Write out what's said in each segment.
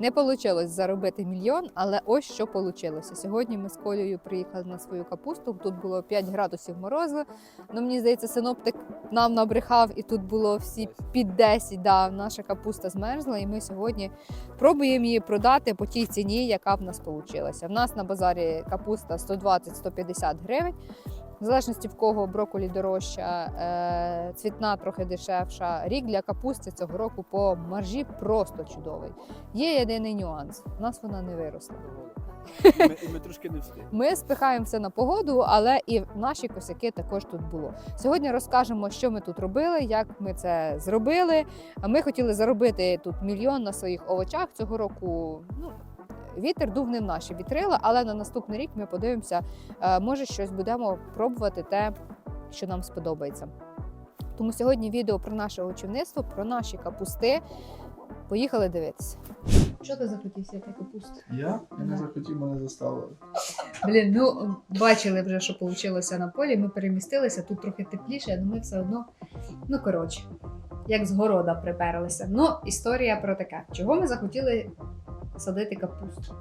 Не вийшло заробити мільйон, але ось що вийшло. Сьогодні ми з Колею приїхали на свою капусту. Тут було 5 градусів морозу. Ну мені здається, синоптик нам набрехав, і тут було всі під 10. Да, наша капуста змерзла, і ми сьогодні пробуємо її продати по тій ціні, яка в нас вийшла. В нас на базарі капуста 120-150 гривень. В залежності в кого броколі дорожча, е, цвітна трохи дешевша. Рік для капусти цього року по маржі просто чудовий. Є єдиний нюанс: у нас вона не виросла. Ми, ми трошки не встигли. Ми спихаємо все на погоду, але і наші косяки також тут було. Сьогодні розкажемо, що ми тут робили, як ми це зробили. Ми хотіли заробити тут мільйон на своїх овочах цього року. Ну вітер дув не в наші вітрила, але на наступний рік ми подивимося, е, може щось будемо пробувати те, що нам сподобається. Тому сьогодні відео про наше очівництво, про наші капусти. Поїхали дивитися. Що ти захотів сяти капусту? Я? Я не захотів, мене заставили. Блін, ну бачили вже, що вийшло на полі. Ми перемістилися, тут трохи тепліше, але ми все одно. Ну, коротше, як з города приперлися. Ну, історія про таке. Чого ми захотіли садити капусту?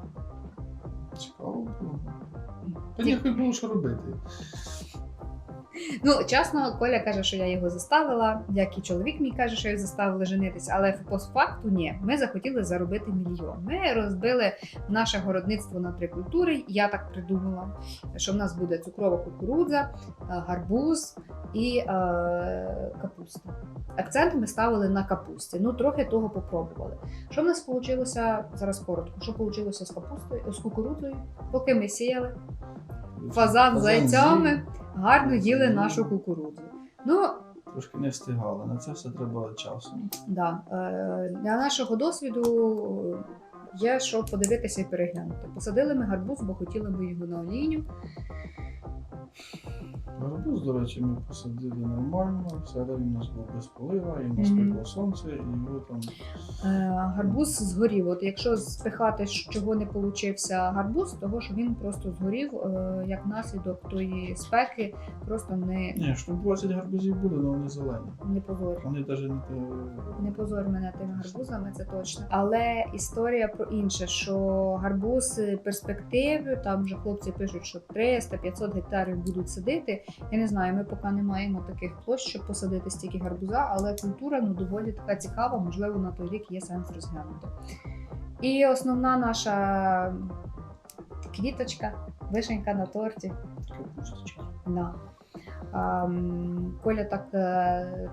Цікаво. Та ніхай було що робити. Ну, чесно, Коля каже, що я його заставила, як і чоловік мій каже, що їх заставили женитися, але по факту ні. Ми захотіли заробити мільйон. Ми розбили наше городництво на три культури. Я так придумала, що в нас буде цукрова кукурудза, е, гарбуз і е, капуста. Акцент ми ставили на капусті. Ну, трохи того попробували. Що в нас вийшло зараз коротко? Що вийшло з капустою, з кукурудзою? Поки ми сіяли, фазан з зайцями гарно їли нашу кукурудзу. Ну, Трошки не встигали. На це все треба часу. да, е, для нашого досвіду є що подивитися і переглянути. Посадили ми гарбуз, бо хотіли би його на олійню. Гарбуз, до речі, ми посадили нормально, всередині у нас був без полива, і нас пекло сонце, і його там Е, Гарбуз згорів. От якщо спихати, чого не получився гарбуз, того що він просто згорів е, як наслідок тої спеки, просто не, Ні, що 20 гарбузів буде, але вони зелені. не позор. Вони навіть не те- Не позор мене тими гарбузами, це точно. Але історія про інше, що гарбуз е, перспективи, там вже хлопці пишуть, що 300-500 гектарів будуть садити. Я не знаю, ми поки не маємо таких площ, щоб посадити стільки гарбуза, але культура ну доволі така цікава, можливо, на той рік є сенс розглянути. І основна наша квіточка, вишенька на торті. Да. Коля так е,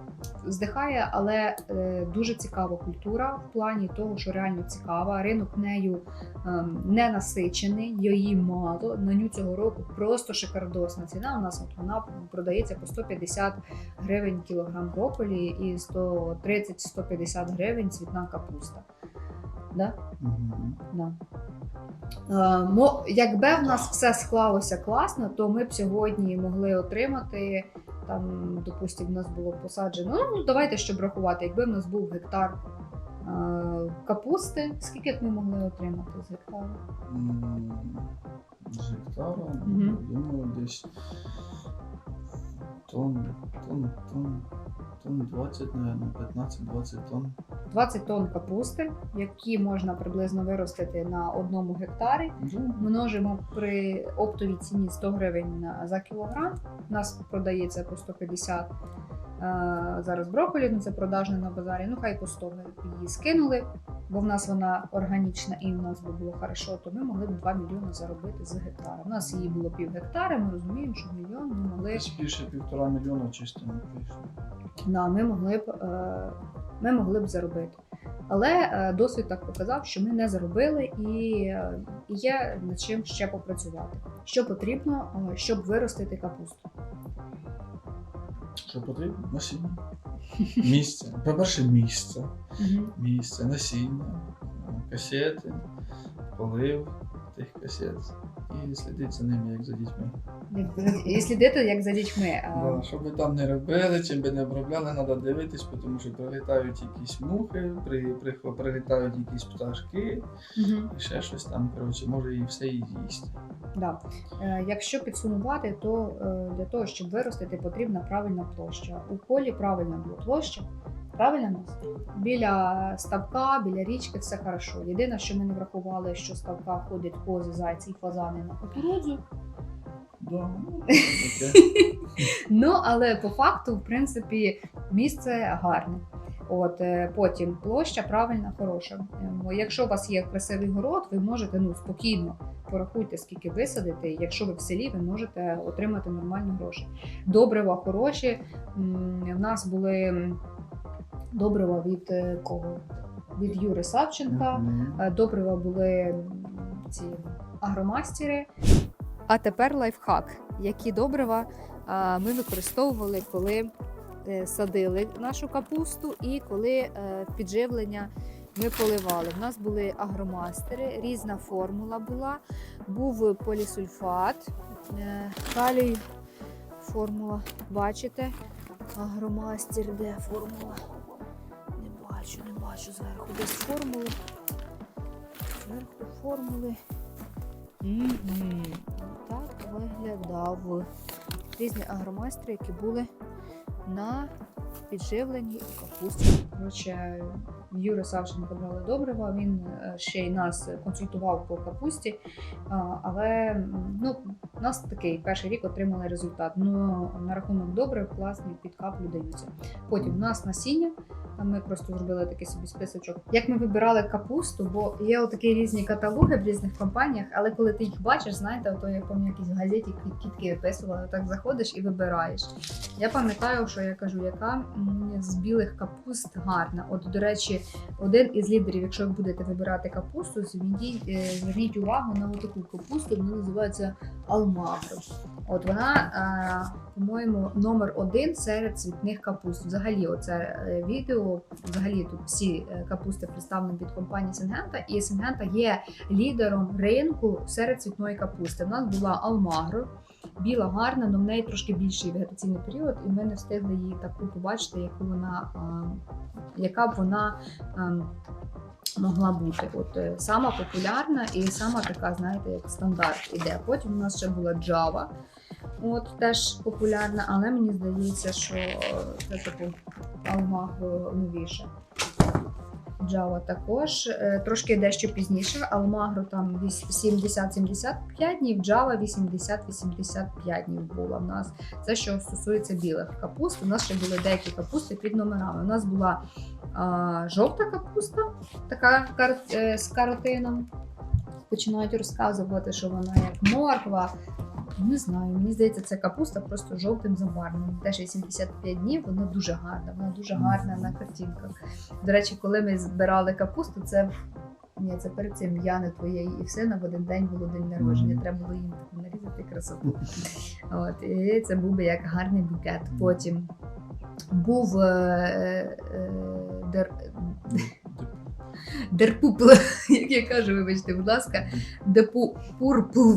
здихає, але е, дуже цікава культура в плані того, що реально цікава. Ринок нею ем, не насичений, її мало. На ню цього року просто шикардосна ціна. У нас от вона продається по 150 гривень кілограм брокколі і 130-150 гривень цвітна капуста. Да? Мгм. Да. Е, мо- якби в нас все склалося класно, то ми б сьогодні могли отримати. Там, допустимо, в нас було посаджено. Ну, давайте щоб рахувати, якби в нас був гектар е, капусти, скільки б ми могли отримати з гектару? З гектара, Мгм. думаю, десь тонн, тонн, тонн, тонн 20, наверное, 15-20 тонн. 20 тонн капусти, які можна приблизно виростити на одному гектарі. Множимо при оптовій ціні 100 гривень за кілограм. У нас продається по 150 е, зараз брокколі, ну це продажне на базарі. Ну хай по 100 ми її скинули, бо в нас вона органічна і в нас би було хорошо, то ми могли б 2 мільйони заробити з гектара. У нас її було пів гектара. Ми розуміємо, що мільйон ми могли десь більше півтора мільйона чисто не вийшло. да, ми могли б е, ми могли б заробити. Але е, досвід так показав, що ми не заробили і, е, є над чим ще попрацювати. Що потрібно, щоб виростити капусту? Що потрібно? Насіння. Місце. По-перше, місце. Місце, насіння, касети, полив тих касет. І слідити за ними, як за дітьми. І слідити як за дітьми. Е, Да, що би там не робили, чим би не обробляли, треба дивитись, тому що прилітають якісь мухи, при, при, прилітають якісь пташки і ще щось там, коротше, може і все і з'їсти. Да. Е, Якщо підсумувати, то е, для того, щоб виростити, потрібна правильна площа. У полі правильна була площа, Правильно нас? Біля ставка, біля річки все хорошо. Єдине, що ми не врахували, що ставка ходять кози, зайці і фазани на кукурудзу. Да, ну. Ну, але по факту, в принципі, місце гарне. От е, потім площа правильна, хороша. Ем, Якщо у вас є красивий город, ви можете ну спокійно порахуйте, скільки висадите. і Якщо ви в селі, ви можете отримати нормальні гроші. Добрива хороші. В нас були добрива від е, кого? Від Юри Савченка. Е, Добрива були ці агромастери. А тепер лайфхак. Які добрива ми використовували, коли е, садили нашу капусту і коли підживлення ми поливали. У нас були агромастери, різна формула була. Був полісульфат, е, калій формула. Бачите? Агромастер, де формула? Не бачу, не бачу зверху. Десь формули. Зверху формули. Так виглядав різні агромайстри, які були на підживленні капусті. Коротше, Юра Савченко брали добрива. Він е, ще й нас консультував по капусті. Але ну, у нас такий перший рік отримали результат. Ну на рахунок добрив класний під каплю даються. Потім у нас насіння. А Ми просто зробили такий собі списочок. Як ми вибирали капусту, бо є отакі різні каталоги в різних компаніях, але коли ти їх бачиш, знаєте, ото я пам'ятаю, якісь в газеті кіт- кітки виписували, так заходиш і вибираєш. Я пам'ятаю, що я кажу, яка з білих капуст гарна. От, до речі, один із лідерів, якщо ви будете вибирати капусту, е, зверніть увагу на таку капусту, вона називається алмагро. От вона, е, по-моєму, номер один серед цвітних капуст. Взагалі, оце е, відео, взагалі тут всі е, капусти представлені від компанії Сингента, і Сингента є лідером ринку серед цвітної капусти. У нас була алмагро. Біла гарна, але в неї трошки більший вегетаційний період, і ми не встигли її таку побачити, яку вона, яка б вона могла бути. От е, сама популярна і сама така, знаєте, як стандарт іде. Потім у нас ще була Java, от теж популярна, але мені здається, що е, це типу Almagro новіше. Java також е, трошки дещо пізніше. Almagro там віс- 70-75 днів, Java 80-85 днів була в нас. Це що стосується білих капуст. У нас ще були деякі капусти під номерами. У нас була а, жовта капуста, така е, з каротином. Починають розказувати, що вона як морква. Не знаю, мені здається, це капуста просто жовтим забарвленням. Теж 85 днів, вона дуже гарна, вона дуже гарна на картинках. До речі, коли ми збирали капусту, це ні, це перед цим Яни твоєї і в сина в один день було день народження. Треба було їм нарізати красоту. От, і це був би як гарний букет. Потім був е, е, дер, дерпупл, як я кажу, вибачте, будь ласка, депу пурпл.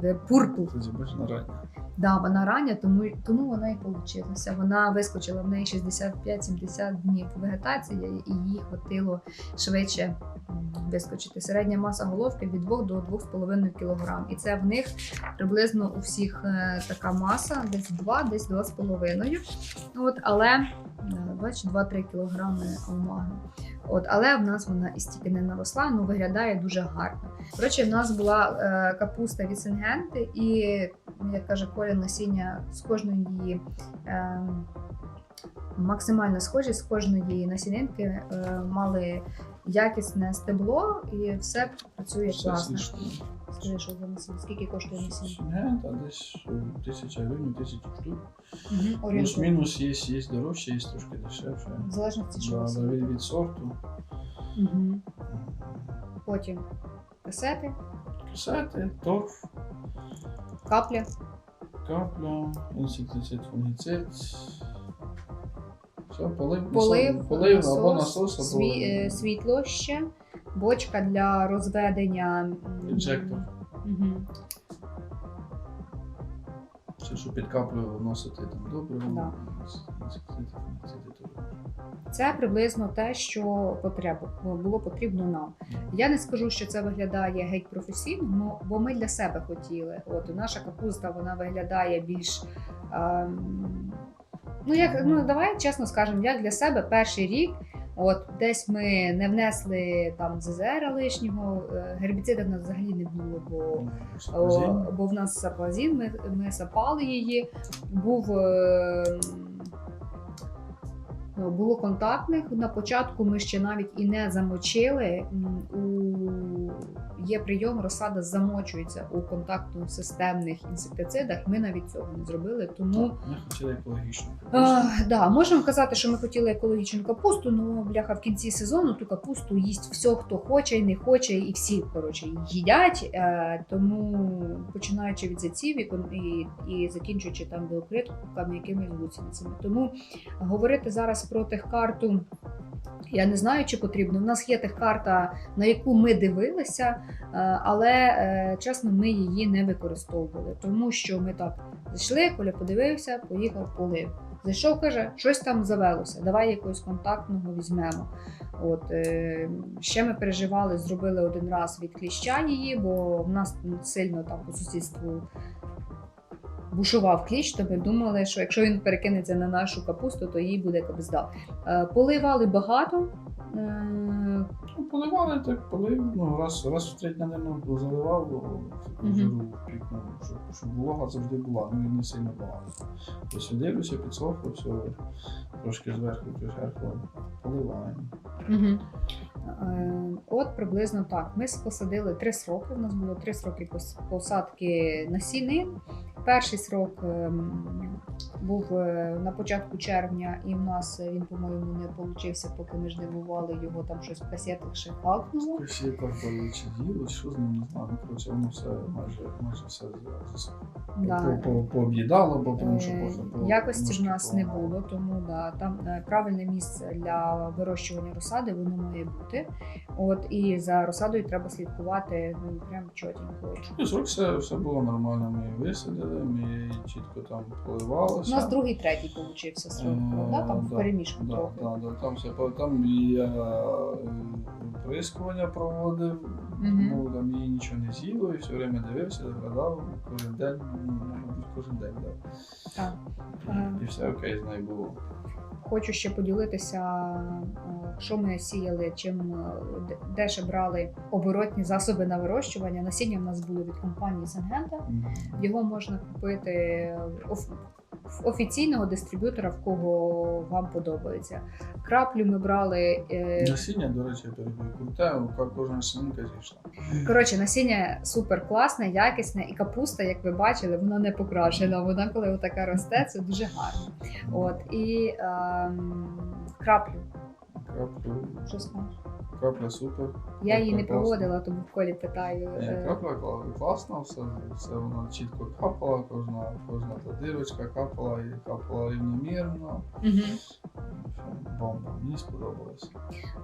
Де пурпл. Кстати, бачиш, на рання. Да, вона рання, тому, тому вона і вийшла. Вона вискочила в неї 65-70 днів вегетації, і їй хватило швидше вискочити. Середня маса головки від 2 до 2,5 кг. І це в них приблизно у всіх е, така маса, десь 2, десь 2,5. От, але е, бач, 2-3 кг алмаги. От, але в нас вона і стільки не наросла, ну виглядає дуже гарно. Коротше, в нас була е, капуста від Сингенти, і як каже Коля, насіння з кожної її е, максимально схожі, з кожної насінинки е, мали якісне стебло, і все працює класно. Скажи, що? Скільки коштує насіння? Сингента десь е, тисяча гривень, тисячу штук. Угу. Плюс-мінус є, є дорожче, є трошки дешевше. В залежності, що Да, від, від сорту. Угу. Потім касети, Касети, торф, капля. капля, інсектицид, фунгіцид. Все, полив, полив, полив насос, або насос, або сві- е, світло ще, бочка для розведення Інжектор. Мгм. все, що під каплею вносити там добре. Да. Це приблизно те, що було потрібно нам. Я не скажу, що це виглядає геть професійно, бо ми для себе хотіли. От наша капуста вона виглядає більш ем, Ну, як ну давай чесно скажемо, як для себе перший рік. От десь ми не внесли там ЗЗР лишнього, е, гербіцидів в нас взагалі не було, бо О, бо в нас саплазін, ми, ми сапали її. Був е, було контактних. На початку ми ще навіть і не замочили. У, є прийом, розсада замочується у контактно-системних інсектицидах. Ми навіть цього не зробили. Тому Ми хотіли екологічно. а, да, можемо казати, що ми хотіли екологічну капусту, але бляха в кінці сезону ту капусту їсть все, хто хоче і не хоче, і всі коротше їдять. Е, тому починаючи від заців і, і, і закінчуючи там білокритками, якимись гусеницями. Тому говорити зараз про техкарту. Я не знаю, чи потрібно. У нас є техкарта, на яку ми дивилися, е, але е, чесно, ми її не використовували, тому що ми так зайшли, Коля подивився, поїхав полив. Зайшов, каже, щось там завелося, давай якогось контактного візьмемо. От, е, ще ми переживали, зробили один раз від кліща її, бо в нас сильно там по сусідству бушував кліщ, то ми думали, що якщо він перекинеться на нашу капусту, то їй буде кабзда. Е, поливали багато. Ну, поливали, так полив. Ну, раз, раз в треть, мабуть, заливав, Мгм. жиру пікнув, щоб, щоб волога завжди була, ну і не сильно багато. Ось я дивлюся, підсохло, все, трошки зверху, зверху поливаємо. Угу. Е, от приблизно так. Ми посадили три сроки. У нас було три сроки пос- посадки насінин. Перший срок ем, був е, на початку червня, і в нас е, він, по-моєму, не получився, поки ми ж не бували його там щось касетах ще. Всі так чи діло, що з ним не знаю. Ну, коротше, воно все майже, майже все. Да. По- по- Пооб'їдало, бо тому що Е, можна було. Якості в нас не було, тому да, там е, правильне місце для вирощування розсади воно має бути. От і за розсадою треба слідкувати ну прям чотенько. І срок все, все було нормально. Ми висадили, ми чітко там У нас другий, третій получився срок, Е, правда? Там в да, переміжку Да, трохи. да, да, там все там я е, прискування проводив, Мгм. ну там її нічого не з'їло, і все время дивився, заглядав кожен день, ну, мабуть, кожен день, да. Так. І все окей з нею було. Хочу ще поділитися, е, що ми сіяли, чим е, де- ще брали оборотні засоби на вирощування. Насіння в нас було від компанії Сенгента. Його можна купити офіційного дистриб'ютора, в кого вам подобається. Краплю ми брали. е, Насіння, до речі, круте, кожна семінка зійшла. Коротше, насіння супер класне, якісне, і капуста, як ви бачили, вона не покрашена. Вона, коли отака росте, це дуже гарно. От і ем, краплю. Краплю, Що скажеш? Крапля супер. Я її не класна. проводила, тому в колі питаю. Ні, е, крапля класна, все, все воно чітко капала, кожна, кожна та дирочка капала і капала рівномірно. Мгм. Бомба, мені сподобалось.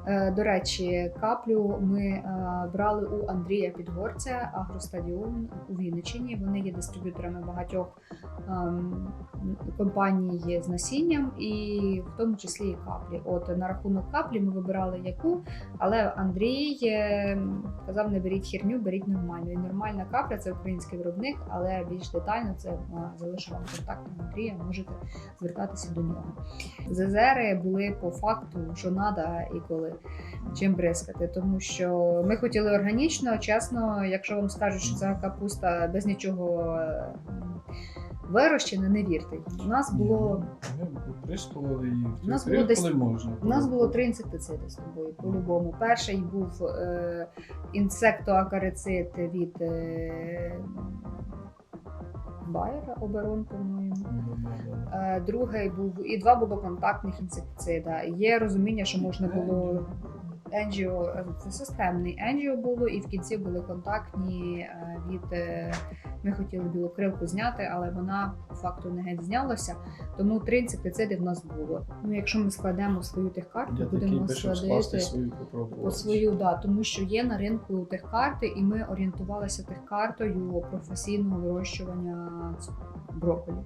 Е, До речі, каплю ми е, брали у Андрія Підгорця, Агростадіон у Вінниччині. Вони є дистриб'юторами багатьох ем, компаній з насінням, і в тому числі і каплі. От на рахунок каплі ми вибирали яку, але Андрій е, казав: не беріть херню, беріть нормальну. І нормальна капля це український виробник, але більш детально це е, залишу контакт Андрія. Можете звертатися до нього. ЗЗРи були по факту, що треба і коли чим бризкати. Тому що ми хотіли органічно, чесно, якщо вам скажуть, що ця капуста без нічого е, вирощена, не вірте. У нас було. Її, У нас було десь- можна. У нас було три інсектициди з тобою по-любому. Перший був е, інсектоакарицид від е, Байера оберон, по-моєму. Е, Другий був і два було контактних інсектицида. Є розуміння, що можна було енджіо, е, це системний енджіо було, і в кінці були контактні е, від. е, Ми хотіли білокрилку зняти, але вона по факту не геть знялася. Тому три інсектициди в нас було. Ну, якщо ми складемо свою техкарту, Я будемо складати свою свою, да, тому що є на ринку техкарти, і ми орієнтувалися техкартою професійного вирощування брокколі.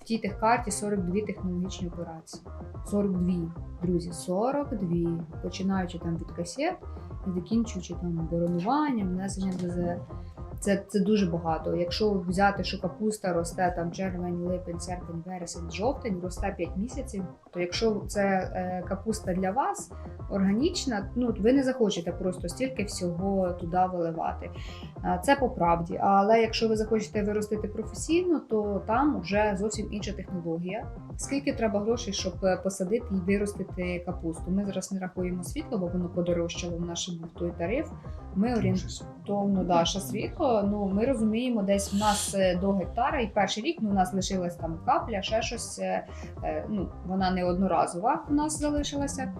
В тій техкарті 42 технологічні операції. 42, друзі, 42. Починаючи там від касет закінчуючи там боронуванням, внесенням ДЗР. Це, це дуже багато. Якщо взяти, що капуста росте там червень, липень, серпень, вересень, жовтень, росте 5 місяців, то якщо це е, капуста для вас органічна, ну ви не захочете просто стільки всього туди виливати. Це по правді. Але якщо ви захочете виростити професійно, то там вже зовсім інша технологія. Скільки треба грошей, щоб е, посадити і виростити капусту? Ми зараз не рахуємо світло, бо воно подорожчало в наш був той тариф. Ми орієнтовно да, ще світло. Ну ми розуміємо, десь в нас е, до гектара, і перший рік ну, у нас лишилась там капля, ще щось. Ну вона не одноразова. У нас залишилася.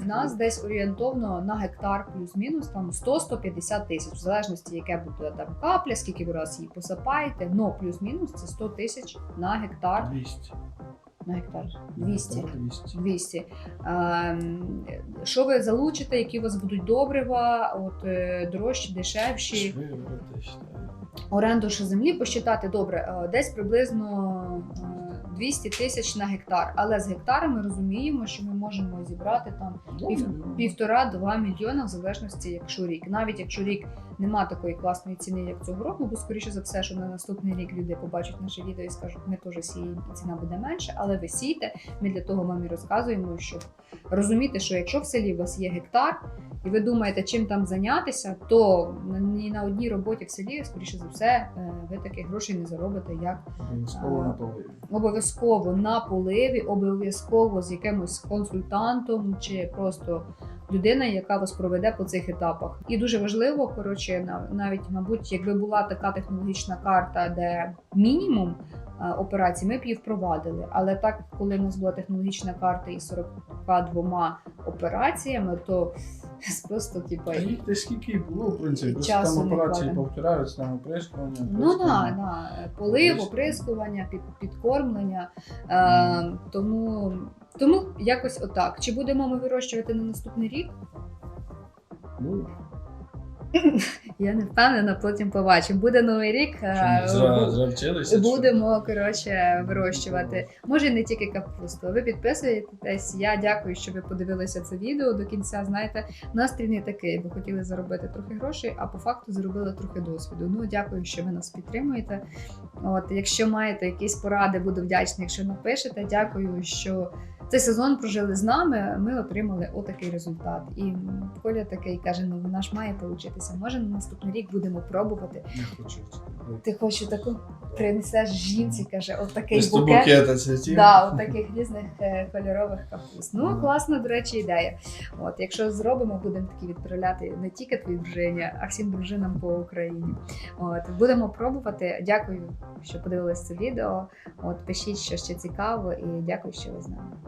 В нас десь орієнтовно на гектар плюс-мінус там 100-150 тисяч, в залежності, яке буде там капля, скільки ви раз її посапаєте. Но плюс-мінус це 100 тисяч на гектар. 200. На гектар 200. 200. 200. Ем, Що ви залучите, які у вас будуть добрива, от е, дорожчі, дешевші, оренду ще землі посчитати добре, е, десь приблизно е, 200 тисяч на гектар. Але з гектара ми розуміємо, що ми можемо зібрати там Пів- Ну, півтора-два мільйона в залежності, якщо рік. Навіть якщо рік нема такої класної ціни, як цього року, бо скоріше за все, що на наступний рік люди побачать наше відео і скажуть, ми теж сіємо, і ціна буде менше, але ви сійте. Ми для того вам і розказуємо, щоб розуміти, що якщо в селі у вас є гектар, і ви думаєте, чим там зайнятися, то ні на одній роботі в селі, скоріше за все, е, ви таких грошей не заробите, як Обов'язково на поливі. обов'язково на поливі, обов'язково з якимось консультантом чи просто людина, яка вас проведе по цих етапах. І дуже важливо, коротше, на- навіть, мабуть, якби була така технологічна карта, де мінімум е, операцій, ми б її впровадили. Але так, коли в нас була технологічна карта із 42 операціями, то просто типу. Та скільки було, в принципі. Часу там операції повторяються, там оприскування. Ну да, да. полив, оприскування, під, підкормлення. Е, тому, тому якось отак. Чи будемо ми вирощувати на наступний рік? Ну, Я не впевнена, потім побачимо. Буде новий рік. е, ми зра, бу- зра вчилися. чи? Будемо коротше вирощувати. Може не тільки капусту. Ви підписуєтесь. Я дякую, що ви подивилися це відео до кінця. Знаєте, настрій не такий, бо хотіли заробити трохи грошей, а по факту заробили трохи досвіду. Ну дякую, що ви нас підтримуєте. От, якщо маєте якісь поради, буду вдячна, якщо напишете. Дякую, що цей сезон прожили з нами. Ми отримали отакий результат. І Коля такий каже: ну вона ж має получитися. Може на наступний рік будемо пробувати. Не хочу. Ти хочеш таку принесеш жінці, каже, от такий букет. букета цвітів. Да, от таких різних е, кольорових капуст. Ну, класна, до речі, ідея. От, якщо зробимо, будемо такі відправляти не тільки твоїй дружині, а всім дружинам по Україні. От, будемо пробувати. Дякую, що подивилися це відео. От, пишіть, що ще цікаво, і дякую, що ви з нами.